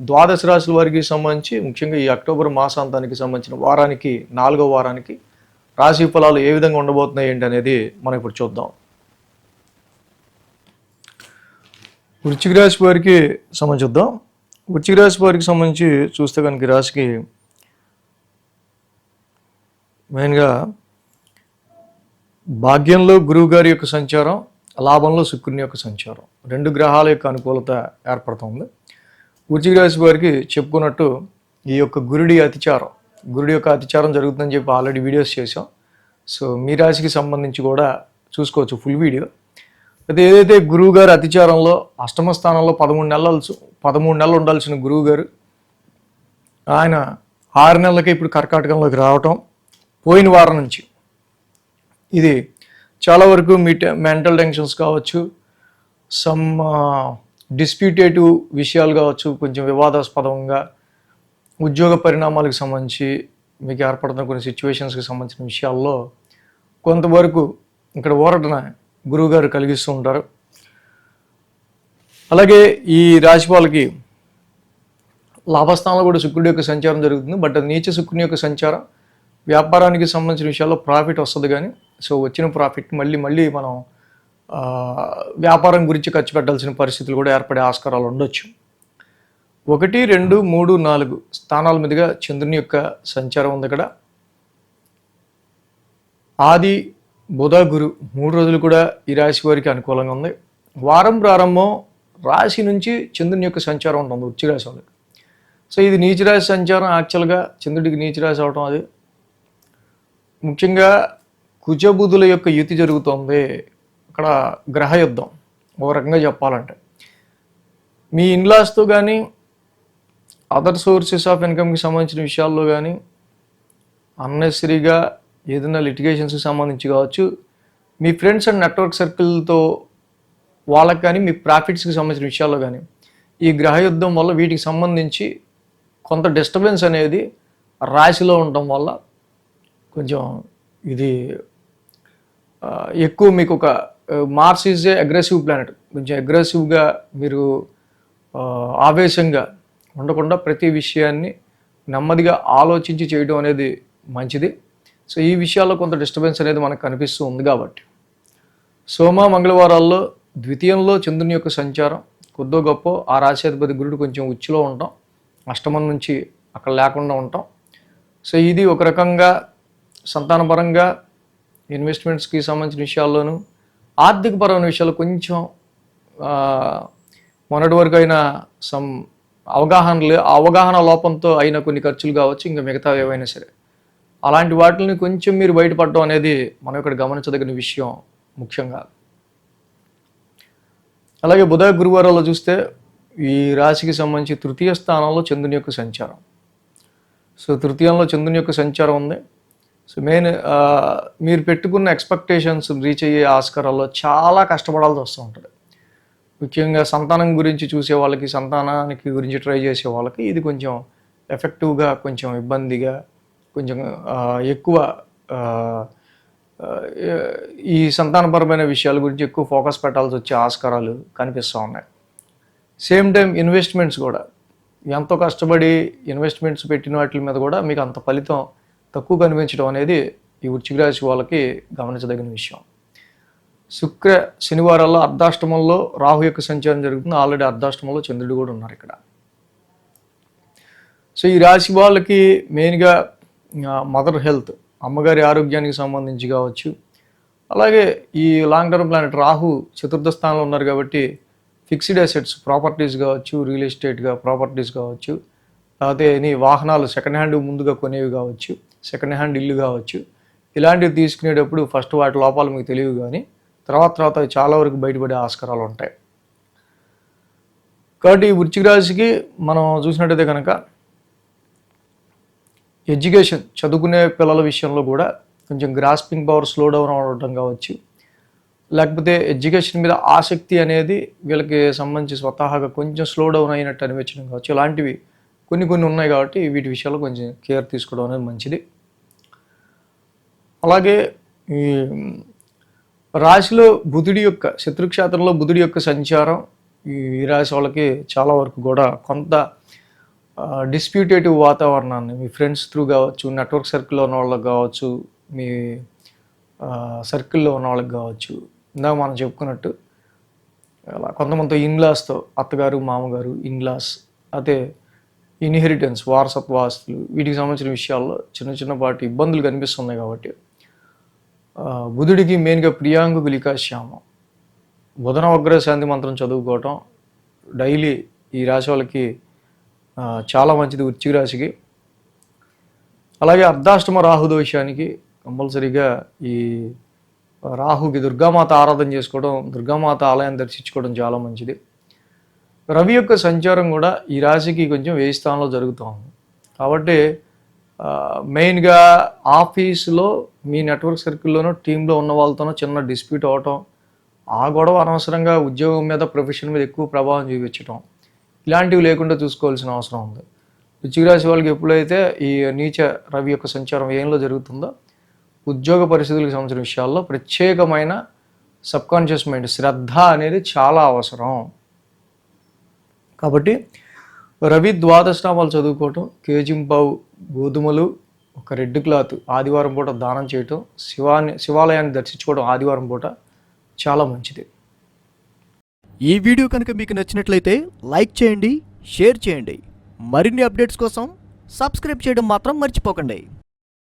ద్వాదశ రాశుల వారికి సంబంధించి ముఖ్యంగా ఈ అక్టోబర్ మాసాంతానికి సంబంధించిన వారానికి నాలుగో వారానికి రాశి ఫలాలు ఏ విధంగా ఉండబోతున్నాయి ఏంటి అనేది మనం ఇప్పుడు చూద్దాం. వృచ్చిక రాశి వారికి సంబంధించి చూద్దాం. వృచ్చిక రాశి వారికి సంబంధించి చూస్తే కనుక రాశికి మెయిన్గా భాగ్యంలో గురువు గారి యొక్క సంచారం లాభంలో శుక్రుని యొక్క సంచారం. రెండు గ్రహాల యొక్క అనుకూలత ఏర్పడుతుంది. రాశి వారికి చెప్పుకున్నట్టు ఈ యొక్క గురుడి అతిచారం. గురుడి యొక్క అతిచారం జరుగుతుందని చెప్పి ఆల్రెడీ వీడియోస్ చేసాం సో మీ రాశికి సంబంధించి కూడా చూసుకోవచ్చు ఫుల్ వీడియో. అయితే ఏదైతే గురువు గారు అతిచారంలో అష్టమ స్థానంలో పదమూడు నెలలు పదమూడు నెలలు ఉండాల్సిన గురువు గారు ఆయన ఆరు నెలలకి ఇప్పుడు కర్కాటకంలోకి రావటం పోయిన వారం నుంచి. ఇది చాలా వరకు మీ మెంటల్ టెన్షన్స్ కావచ్చు సమ్ డిస్ప్యూటేటివ్ విషయాలు కావచ్చు కొంచెం వివాదాస్పదంగా ఉద్యోగ పరిణామాలకు సంబంధించి మీకు ఏర్పడుతున్న కొన్ని సిచ్యువేషన్స్కి సంబంధించిన విషయాల్లో కొంతవరకు ఇక్కడ ఊరటన గురువుగారు కలిగిస్తూ ఉంటారు. అలాగే ఈ రాశి వాళ్ళకి లాభస్థానంలో కూడా శుక్రుడి యొక్క సంచారం జరుగుతుంది. బట్ నీచ శుక్రుని యొక్క సంచారం. వ్యాపారానికి సంబంధించిన విషయాల్లో ప్రాఫిట్ వస్తుంది కానీ సో వచ్చిన ప్రాఫిట్ మళ్ళీ మళ్ళీ మనం వ్యాపారం గురించి ఖర్చు పెట్టాల్సిన పరిస్థితులు కూడా ఏర్పడే ఆస్కారాలు ఉండొచ్చు. ఒకటి రెండు మూడు నాలుగు స్థానాల మీదుగా చంద్రుని యొక్క సంచారం ఉంది ఇక్కడ ఆది బుధ గురు మూడు రోజులు కూడా ఈ రాశి వారికి అనుకూలంగా ఉంది. వారం ప్రారంభం రాశి నుంచి చంద్రుని యొక్క సంచారం ఉంటుంది ఉచ్చిరాశి వాళ్ళకి. సో ఇది నీచరాశి సంచారం. యాక్చువల్గా చంద్రుడికి నీచరాశి అవటం అది. ముఖ్యంగా కుజబుధుల యొక్క యుతి జరుగుతోంది. అక్కడ గ్రహ యుద్ధం ఒక రకంగా చెప్పాలంటే. మీ ఇన్లాస్తో కానీ అదర్ సోర్సెస్ ఆఫ్ ఇన్కమ్కి సంబంధించిన విషయాల్లో కానీ అన్నెసరీగా ఏదైనా లిటిగేషన్స్కి సంబంధించి కావచ్చు మీ ఫ్రెండ్స్ అండ్ నెట్వర్క్ సర్కిల్తో వాళ్ళకి కానీ మీ ప్రాఫిట్స్కి సంబంధించిన విషయాల్లో కానీ ఈ గ్రహ యుద్ధం వల్ల వీటికి సంబంధించి కొంత డిస్టర్బెన్స్ అనేది రాశిలో ఉండటం వల్ల కొంచెం ఇది ఎక్కువ మీకు ఒక Mars is a aggressive planet కొంచెం అగ్రెసివ్గా మీరు uh, ఆవేశంగా ఉండకుండా ప్రతి విషయాన్ని నెమ్మదిగా ఆలోచించి చేయడం అనేది మంచిది. సో ఈ విషయాల్లో కొంత డిస్టర్బెన్స్ అనేది మనకు కనిపిస్తూ ఉంది కాబట్టి. సోమ మంగళవారాల్లో ద్వితీయంలో చంద్రుని యొక్క సంచారం. కొద్దో గొప్ప ఆ రాశాధిపతి గురుడు కొంచెం ఉచ్చులో ఉంటాం. అష్టమం నుంచి అక్కడ లేకుండా ఉంటాం. సో ఇది ఒక రకంగా సంతానపరంగా ఇన్వెస్ట్మెంట్స్కి సంబంధించిన విషయాల్లోనూ ఆర్థికపరమైన విషయాలు కొంచెం మొన్నటి వరకు అయినా సమ్ అవగాహన లే అవగాహన లోపంతో అయిన కొన్ని ఖర్చులు కావచ్చు ఇంకా మిగతా ఏవైనా సరే. అలాంటి వాటిని కొంచెం మీరు బయటపడడం అనేది మనం ఇక్కడ గమనించదగిన విషయం ముఖ్యంగా. అలాగే బుధ గురువారాల్లో చూస్తే ఈ రాశికి సంబంధించి తృతీయ స్థానంలో చంద్రుని యొక్క సంచారం. సో తృతీయంలో చంద్రుని యొక్క సంచారం ఉంది. సో మెయిన్ మీరు పెట్టుకున్న ఎక్స్పెక్టేషన్స్ రీచ్ అయ్యే ఆస్కారాల్లో చాలా కష్టపడాల్సి వస్తూ ఉంటుంది. ముఖ్యంగా సంతానం గురించి చూసే వాళ్ళకి సంతానానికి గురించి ట్రై చేసే వాళ్ళకి ఇది కొంచెం ఎఫెక్టివ్గా కొంచెం ఇబ్బందిగా కొంచెం ఎక్కువ ఈ సంతానపరమైన విషయాల గురించి ఎక్కువ ఫోకస్ పెట్టాల్సి వచ్చే ఆస్కారాలు కనిపిస్తూ ఉన్నాయి. సేమ్ టైం ఇన్వెస్ట్మెంట్స్ కూడా. ఎంతో కష్టపడి ఇన్వెస్ట్మెంట్స్ పెట్టిన వాటి మీద కూడా మీకు అంత ఫలితం తక్కువ కనిపించడం అనేది ఈ వృశ్చిక రాశి వాళ్ళకి గమనించదగిన విషయం. శుక్ర శనివారాల్లో అర్ధాష్టమంలో రాహు యొక్క సంచారం జరుగుతుంది. ఆల్రెడీ అర్ధాష్టమంలో చంద్రుడు కూడా ఉన్నారు ఇక్కడ. సో ఈ రాశి వాళ్ళకి మెయిన్గా మదర్ హెల్త్ అమ్మగారి ఆరోగ్యానికి సంబంధించి కావచ్చు. అలాగే ఈ లాంగ్ టర్మ్ ప్లానెట్ రాహు చతుర్థ స్థానంలో ఉన్నారు కాబట్టి ఫిక్స్డ్ అసెట్స్ ప్రాపర్టీస్ కావచ్చు రియల్ ఎస్టేట్గా ప్రాపర్టీస్ కావచ్చు. లేకపోతే నీ వాహనాలు సెకండ్ హ్యాండ్ ముందుగా కొనేవి కావచ్చు. సెకండ్ హ్యాండ్ ఇల్లు కావచ్చు. ఇలాంటివి తీసుకునేటప్పుడు ఫస్ట్ వాటి లోపాలు మీకు తెలియవు కానీ తర్వాత తర్వాత చాలా వరకు బయటపడే ఆస్కారాలు ఉంటాయి. కాబట్టి ఈ వృశ్చిక రాశికి మనం చూసినట్టయితే కనుక ఎడ్యుకేషన్ చదువుకునే పిల్లల విషయంలో కూడా కొంచెం గ్రాస్పింగ్ పవర్ స్లో డౌన్ అవడం కావచ్చు. లేకపోతే ఎడ్యుకేషన్ మీద ఆసక్తి అనేది వీళ్ళకి సంబంధించి స్వతహాగా కొంచెం స్లో డౌన్ అయినట్టు అనిపించడం కావచ్చు. ఇలాంటివి కొన్ని కొన్ని ఉన్నాయి కాబట్టి వీటి విషయాల్లో కొంచెం కేర్ తీసుకోవడం అనేది మంచిది. అలాగే ఈ రాశిలో బుధుడి యొక్క శత్రుక్షేత్రంలో బుధుడి యొక్క సంచారం ఈ రాశి వాళ్ళకి చాలా వరకు కూడా కొంత డిస్ప్యూటేటివ్ వాతావరణాన్ని మీ ఫ్రెండ్స్ త్రూ కావచ్చు నెట్వర్క్ సర్కిల్లో ఉన్న వాళ్ళకి కావచ్చు మీ సర్కిల్లో ఉన్న వాళ్ళకి కావచ్చు ఇందాక మనం చెప్పుకున్నట్టు అలా కొంతమంది ఇన్లాస్తో అత్తగారు మామగారు ఇన్లాస్ అయితే ఇన్హెరిటెన్స్ వారసత్వ ఆస్తులు వీటికి సంబంధించిన విషయాల్లో చిన్న చిన్నపాటి ఇబ్బందులు కనిపిస్తున్నాయి కాబట్టి బుధుడికి మెయిన్గా ప్రియాంగు గులికా బుధన వగ్రశాంతి మంత్రం చదువుకోవటం డైలీ ఈ రాశి వాళ్ళకి చాలా మంచిది వృశ్చిక రాశికి. అలాగే అర్ధాష్టమ రాహుదోషానికి కంపల్సరీగా ఈ రాహుకి దుర్గామాత ఆరాధన చేసుకోవడం దుర్గామాత ఆలయం దర్శించుకోవడం చాలా మంచిది. రవి యొక్క సంచారం కూడా ఈ రాశికి కొంచెం వేయి స్థానంలో జరుగుతూ ఉంది కాబట్టి మెయిన్గా ఆఫీస్లో మీ నెట్వర్క్ సర్కిల్లోనో టీంలో ఉన్న వాళ్ళతోనో చిన్న డిస్ప్యూట్ అవటం ఆ గొడవ అనవసరంగా ఉద్యోగం మీద ప్రొఫెషన్ మీద ఎక్కువ ప్రభావం చూపించటం ఇలాంటివి లేకుండా చూసుకోవాల్సిన అవసరం ఉంది. వృశ్చిక వాళ్ళకి ఎప్పుడైతే ఈ నీచ రవి యొక్క సంచారం ఏంలో జరుగుతుందో ఉద్యోగ పరిస్థితులకు సంబంధించిన విషయాల్లో ప్రత్యేకమైన సబ్కాన్షియస్ మైండ్ శ్రద్ధ అనేది చాలా అవసరం. కాబట్టి రవి ద్వాదశనామాలు చదువుకోవటం కేజింపావు గోధుమలు ఒక రెడ్ క్లాత్ ఆదివారం పూట దానం చేయటం శివాన్ని శివాలయాన్ని దర్శించుకోవడం ఆదివారం పూట చాలా మంచిది. ఈ వీడియో కనుక మీకు నచ్చినట్లయితే లైక్ చేయండి షేర్ చేయండి. మరిన్ని అప్డేట్స్ కోసం సబ్స్క్రైబ్ చేయడం మాత్రం మర్చిపోకండి.